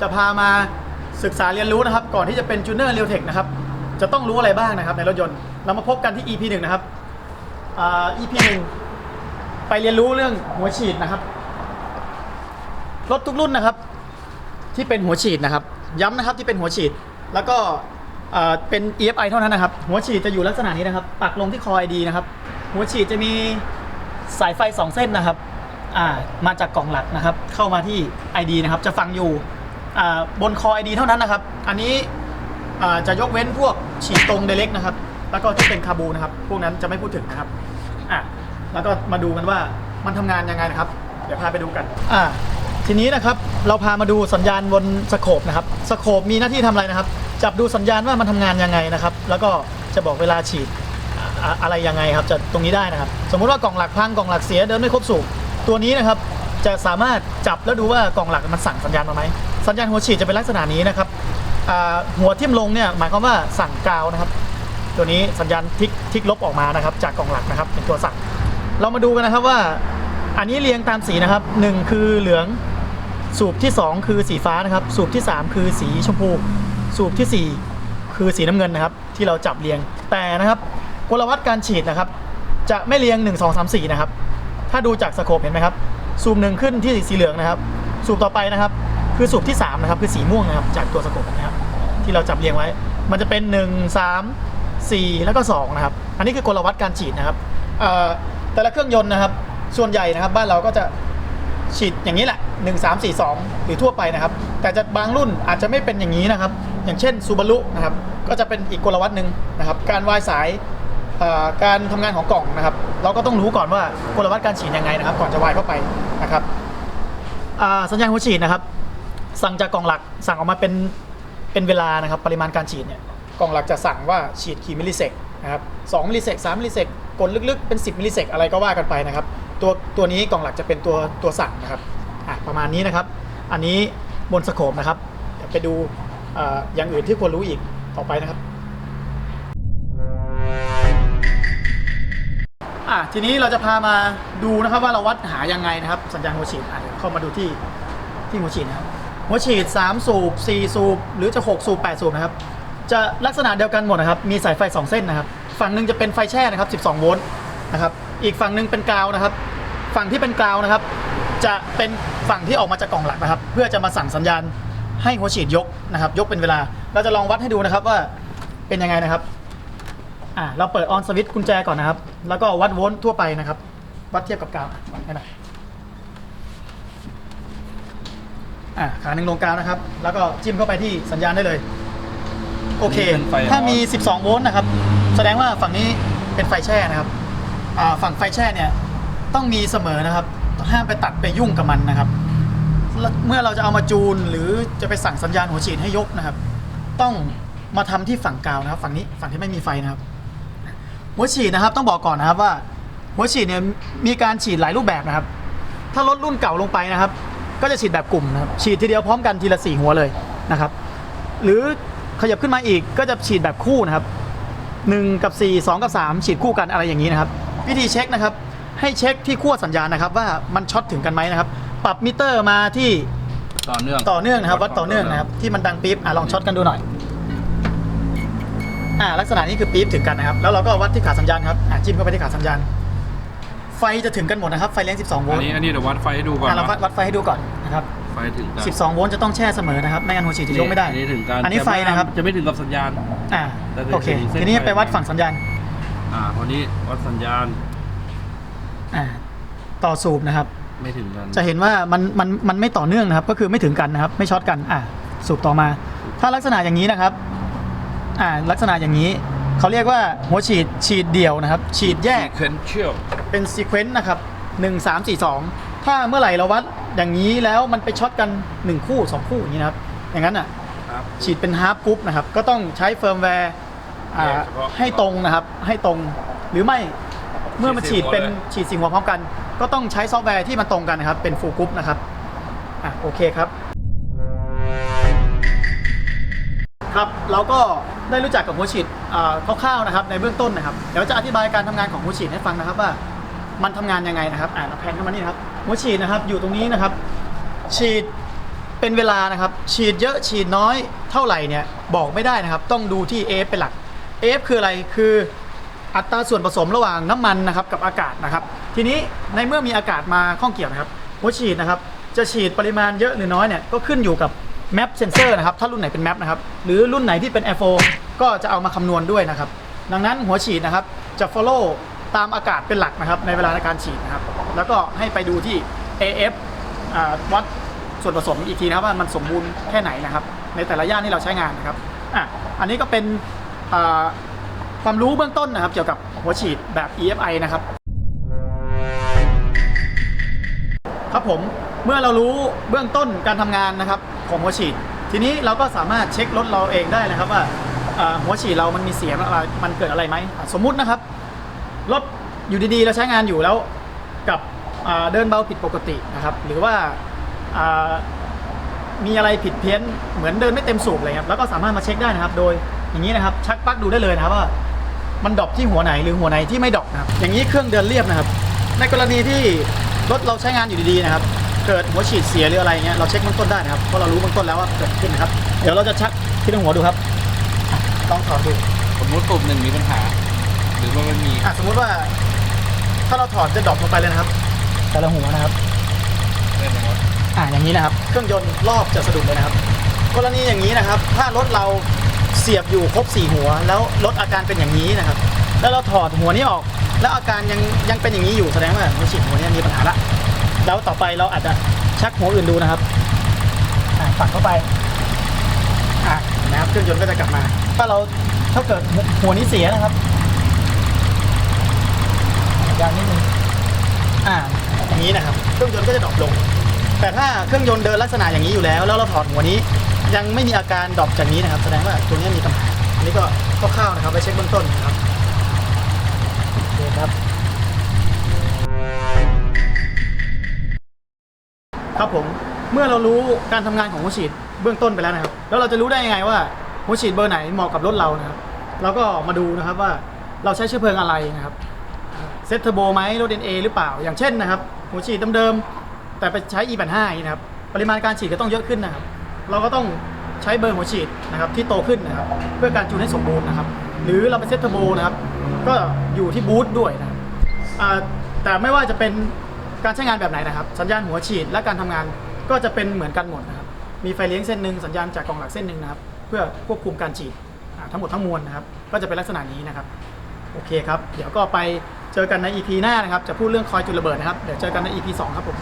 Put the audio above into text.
จะพามาศึกษาเรียนรู้นะครับ ก่อนที่จะเป็นจูเนอร์เรียวเทคนะครับ จะต้องรู้อะไรบ้างนะครับในรถยนต์ เรามาพบกันที่ EP 1 นะครับอ่า EP 1 ไปเรียนรู้เรื่องหัวฉีดนะครับ รถทุกรุ่นนะครับ ที่เป็นหัวฉีดนะครับ ย้ำนะครับที่เป็นหัวฉีด แล้วก็เอ่อเป็น EFI เท่านั้นนะครับ หัวฉีดจะอยู่ลักษณะนี้นะครับ ปักลงที่คอ ID นะครับ หัวฉีดจะมีสายไฟ 2 เส้นนะครับ อ่า มาจากกล่องหลักนะครับ เข้ามาที่ ID นะครับ จะฟังอยู่ บนคอ ID เท่านั้นนะครับ อันนี้จะยกเว้นพวกฉีดตรงเดเล็กนะครับ แล้วก็ที่เป็นคาบูนะครับ พวกนั้นจะไม่พูดถึงนะครับอะแล้วก็มาดูกันว่ามันทำงานยังไงนะครับ เดี๋ยวพาไปดูกันอ่าทีนี้นะครับเราพามาดูสัญญาณบนสโคปนะครับสโคปมีหน้าที่ทำอะไรนะครับ จับดูสัญญาณว่ามันทำงานยังไงนะครับ แล้วก็จะบอกเวลาฉีดอ่าอ่าอะไรยังไงครับจะตรงนี้ได้นะครับ สมมุติว่ากล่องหลักพังกล่องหลักเสียเดินไม่ครบสูบตัวนี้นะครับ จะสามารถจับแล้วดูว่ากล่องหลักมันสั่งสัญญาณมาไหมสัญญาณหัวฉีดจะเป็นลักษณะนี้นะครับหัวทิ่มลงเนี่ยหมายความว่าสั่งกาวนะครับ ตัวนี้สัญญาณทิกทิกลบออกมานะครับ จากกล่องหลักนะครับเป็นตัวสั่ง เรามาดูกันนะครับว่าอันนี้เรียงตามสีนะครับหนึ่งคือเหลืองสูบที่ 2 คือสีฟ้านะครับ สูบที่ 3 คือสีชมพู สูบทีสี่4 คือสีน้ำเงินนะครับ ที่เราจับเรียงแต่นะครับกลวัตการฉีดนะครับ จะไม่เรียง 1 2 3 4 นะครับ ถ้าดูจากสโคปเห็นไหมครับ สูบหนึ่งขึ้นที่สีเหลืองนะครับสูบต่อไปนะครับ คือสูบที่3นะครับคือสีม่วงนะครับจากตัวสโคปนะครับ ที่เราจับเรียงไว้ มันจะเป็น 1 3 4 แล้วก็2นะครับ อันนี้คือกลวัตการฉีดนะครับแต่ละเครื่องยนต์นะครับ ส่วนใหญ่นะครับ บ้านเราก็จะฉีดอย่างนี้แหละ 1 3 4 2 หรือทั่วไปนะครับ แต่จะบางรุ่นอาจจะไม่เป็นอย่างนี้นะครับ อย่างเช่นซูบารุนะครับ ก็จะเป็นอีกกลวัตหนึ่งนะครับ การวายสาย การทำงานของกล่องนะครับ เราก็ต้องรู้ก่อนว่ากลวัตการฉีดยังไงนะครับ ก่อนจะวายเข้าไปนะครับสัญญาณหัวฉีดนะครับ สั่งจากกล่องหลักสั่งออกมาเป็นเป็นเวลานะครับ ปริมาณการฉีดเนี่ยกล่องหลักจะสั่งว่าฉีดกี่มิลลิเซกนะครับ2มิลลิเซก3มิลลิเซกกดลึกๆเป็น 10มิลลิเซกอะไรก็ว่ากันไปนะครับ ตัวตัวนี้กล่องหลักจะเป็นตัวตัวสั่งนะครับประมาณนี้นะครับ อันนี้บนสโคปนะครับไปดูอย่างอื่นที่ควรรู้อีกต่อไปนะครับ ทีนี้เราจะพามาดูนะครับว่าเราวัดหายังไงนะครับ สัญญาณหัวฉีดอะเดี๋ยวเข้ามาดูที่ที่หัวฉีดนะครับหัวฉีด 3 สูบ 4 สูบ หรือจะ 6 สูบ 8 สูบนะครับ จะลักษณะเดียวกันหมดนะครับ มีสายไฟ 2 เส้นนะครับ ฝั่งหนึ่งจะเป็นไฟแช่นะครับ 12 โวลต์นะครับ อีกฝั่งหนึ่งเป็นกาวนะครับ ฝั่งที่เป็นกาวนะครับ จะเป็นฝั่งที่ออกมาจากกล่องหลักนะครับ เพื่อจะมาสั่งสัญญาณให้หัวฉีดยกนะครับ ยกเป็นเวลา เราจะลองวัดให้ดูนะครับว่าเป็นยังไงนะครับ อ่าเราเปิดออนสวิตช์กุญแจก่อนนะครับ แล้วก็วัดโวลต์ทั่วไปนะครับ วัดเทียบกับกราวอะวัดให้หน่อยอะขาหนึ่งลงกลางนะครับ แล้วก็จิ้มเข้าไปที่สัญญาณได้เลย โอเคอันนี้เป็นไฟ ถ้ามีออน12 โวลต์นะครับ แสดงว่าฝั่งนี้เป็นไฟแช่นะครับอ่าฝั่งไฟแช่เนี่ยต้องมีเสมอนะครับ ห้ามไปตัดไปยุ่งกับมันนะครับแล้วเมื่อเราจะเอามาจูนหรือจะไปสั่งสัญญาณหัวฉีดให้ยกนะครับ ต้องมาทำที่ฝั่งกาวนะครับ ฝั่งนี้ฝั่งที่ไม่มีไฟนะครับ หัวฉีดนะครับต้องบอกก่อนนะครับว่า หัวฉีดเนี่ยมีการฉีดหลายรูปแบบนะครับ ถ้าลดรุ่นเก่าลงไปนะครับ ก็จะฉีดแบบกลุ่มนะครับฉีดทีเดียวพร้อมกันทีละสี่หัวเลยนะครับ หรือขยับขึ้นมาอีกก็จะฉีดแบบคู่นะครับ1กับ 4 2 กับ 3 ฉีดคู่กันอะไรอย่างนี้นะครับ วิธีเช็คนะครับ ให้เช็คที่ขั้วสัญญาณนะครับ ว่ามันช็อตถึงกันไหมนะครับ ปรับมิเตอร์มาที่ต่อเนื่องต่อเนื่องนะครับวัดต่อเนื่องนะครับที่มันดังปี๊บอะลองช็อตกันดูหน่อย อ่าลักษณะนี้คือปี๊บถึงกันนะครับ แล้วเราก็วัดที่ขาสัญญาณครับอะจิ้มเข้าไปที่ขาสัญญาณ ไฟจะถึงกันหมดนะครับ ไฟเลี้ยง 12 โวอัลนต์นี้อันนี้เดี๋ยววัดไฟให้ดูก่อนอะเราวัดนะวัดไฟให้ดูก่อนนะครับ ไฟถึงกัน12 โวลต์จะต้องแช่เสมอนะครับ ไม่งั้นหัวฉีดจะยกไม่ได้ อันนี้ถึงกันอันนี้ไฟนะครับ จะไม่ถึงกับสัญญาณ อ่าแต่จะโอเคถึงเส้นทีนี้ไฟไปวัดฝั่งสัญญาณ อ่าวันนี้วัดสัญญาณอ่า ต่อสูบนะครับ ไม่ถึงกันจะเห็นว่ามันมันมันไม่ต่อเนื่องนะครับ ก็คือไม่ถึงกันนะครับ ไม่ช็อตกัน อ่า สูบต่อมา ถ้าลักษณะอย่างนี้นะครับ อ่าลักษณะอย่างนี้ เขาเรียกว่าหัวฉีดฉีดเดี่ยวนะครับ ฉีดแยกเควนเชียลเป็นซีเควนต์นะครับ 1 3 4 2 ถ้าเมื่อไหร่เราวัดอย่างนี้แล้วมันไปช็อตกัน 1 คู่ 2 คู่อย่างนี้นะครับ อย่างนั้นอะครับ ฉีดเป็นฮาร์ปกรุ๊ปนะครับ ก็ต้องใช้เฟิร์มแวร์อ่าแยกเฉพาะให้ตรงนะครับ ให้ตรงหรือไม่เมื่อมันฉีฉีดดสี่หัวเป็นเลยฉีดสิ่งหัวพร้อมกัน ก็ต้องใช้ซอฟต์แวร์ที่มันตรงกันนะครับ เป็นฟูลกรุ๊ปนะครับอะโอเคครับ ครับเราก็ ได้รู้จักกับหัวฉีดคร่าวๆนะครับในเบื้องต้นนะครับเดี๋ยวจะอธิบายการทำงานของหัวฉีดให้ฟังนะครับว่ามันทำงานยังไงนะครับอ่าเราแพนเข้ามานี่นะครับหัวฉีดนะครับอยู่ตรงนี้นะครับ ฉีดเป็นเวลานะครับ ฉีดเยอะฉีดน้อยเท่าไหร่เนี่ยบอกไม่ได้นะครับ ต้องดูที่ AF เป็นหลัก AF คืออะไรคืออัตราส่วนผสมระหว่างน้ำมันนะครับกับอากาศนะครับ ทีนี้ในเมื่อมีอากาศมาข้องเกี่ยวนะครับหัวฉีดนะครับ จะฉีดปริมาณเยอะหรือน้อยเนี่ยก็ขึ้นอยู่กับ แมปเซนเซอร์นะครับ ถ้ารุ่นไหนเป็นแมปนะครับ หรือรุ่นไหนที่เป็น Air 4ก็จะเอามาคำนวณด้วยนะครับ ดังนั้นหัวฉีดนะครับ จะ follow ตามอากาศเป็นหลักนะครับ ในเวลาในการฉีดนะครับ แล้วก็ให้ไปดูที่ AF อ่าวัดส่วนผสมอีกทีนะครับว่ามันสมบูรณ์แค่ไหนนะครับ ในแต่ละย่านที่เราใช้งานนะครับอะอันนี้ก็เป็นความรู้เบื้องต้นนะครับ เกี่ยวกับหัวฉีดแบบ EFI นะครับ ครับผมเมื่อเรารู้เบื้องต้นการทำงานนะครับ ของหัวฉีด ทีนี้เราก็สามารถเช็ครถเราเองได้นะครับว่าหัวฉีดเรามันมีเสียงอะไรมันเกิดอะไรไหมสมมุตินะครับรถอยู่ดีๆเราใช้งานอยู่แล้วกับเดินเบาผิดปกตินะครับ หรือว่ามีอะไรผิดเพี้ยนเหมือนเดินไม่เต็มสูบเลยครับแล้วก็สามารถมาเช็คได้นะครับ โดยอย่างนี้นะครับ ชักปลั๊กดูได้เลยนะครับว่ามันดอปที่หัวไหนหรือหัวไหนที่ไม่ดอปนะครับ อย่างนี้เครื่องเดินเรียบนะครับ ในกรณีที่รถเราใช้งานอยู่ดีๆนะครับ เกิดหัวฉีดเสียหรืออะไรเงี้ยเราเช็คเบื้องต้นได้นะครับเพราะเรารู้เบื้องต้นแล้วว่าเกิดขึ้นนะครับ เดี๋ยวเราจะชักที่ตรงหัวดูครับอะลองถอดดูสมมติปุ่มหนึ่งมีปัญหา หรือว่ามันมีอะสมมุติว่า ถ้าเราถอดจะดรอปลงไปเลยนะครับ แต่ละหัวนะครับเรื่องของอ่าอย่างนี้นะครับ เครื่องยนต์รอบจะสะดุดเลยนะครับกรณีอย่างนี้นะครับ ถ้ารถเราเสียบอยู่ครบสี่หัว แล้วรถอาการเป็นอย่างนี้นะครับ แล้วเราถอดหัวนี้ออก แล้วอาการยังยังเป็นอย่างนี้อยู่แสดงว่าหัวฉีดหัวนี้มีปัญหาละ แล้วต่อไปเราอาจจะชักหัวอื่นดูนะครับอ่าปักเข้าไปอ่าเห็นไหมครับเครื่องยนต์ก็จะกลับมา ถ้าเราถ้าเกิดหัวหัวนี้เสียนะครับยางนิดนึงอ่าอย่างนี้นะครับ เครื่องยนต์ก็จะดรอปลง แต่ถ้าเครื่องยนต์เดินลักษณะอย่างนี้อยู่แล้ว แล้วเราถอดหัวนี้ ยังไม่มีอาการดรอปจากนี้นะครับ แสดงว่าตัวนี้มีปัญหาอันนี้ก็คร่าวๆนะครับไปเช็คเบื้องต้นนะครับ ครับผมเมื่อเรารู้การทำงานของหัวฉีดเบื้องต้นไปแล้วนะครับ แล้วเราจะรู้ได้ยังไงว่าหัวฉีดเบอร์ไหนเหมาะกับรถเรานะครับเราก็มาดูนะครับว่าเราใช้เชื้อเพลิงอะไรนะครับเซตเทอร์โบไหมรถ NA หรือเปล่า อย่างเช่นนะครับหัวฉีดเดิมๆแต่ไปใช้ E85 อย่างนี้นะครับปริมาณการฉีดก็ต้องเยอะขึ้นนะครับ เราก็ต้องใช้เบอร์หัวฉีดนะครับที่โตขึ้นนะครับเพื่อการจูนให้สมบูรณ์นะครับ หรือเราไปเซตเทอร์โบนะครับก็อยู่ที่บูทด้วยนะครับแต่ไม่ว่าจะเป็น การใช้งานแบบไหนนะครับ สัญญาณหัวฉีดและการทำงานก็จะเป็นเหมือนกันหมดนะครับ มีไฟเลี้ยงเส้นหนึ่งสัญญาณจากกล่องหลักเส้นหนึ่งนะครับ เพื่อควบคุมการฉีดทั้งหมดทั้งมวลนะครับ ก็จะเป็นลักษณะนี้นะครับ โอเคครับ เดี๋ยวก็ไปเจอกันใน EP หน้านะครับ จะพูดเรื่องคอยจุดระเบิดนะครับ เดี๋ยวเจอกันใน EP 2 ครับผม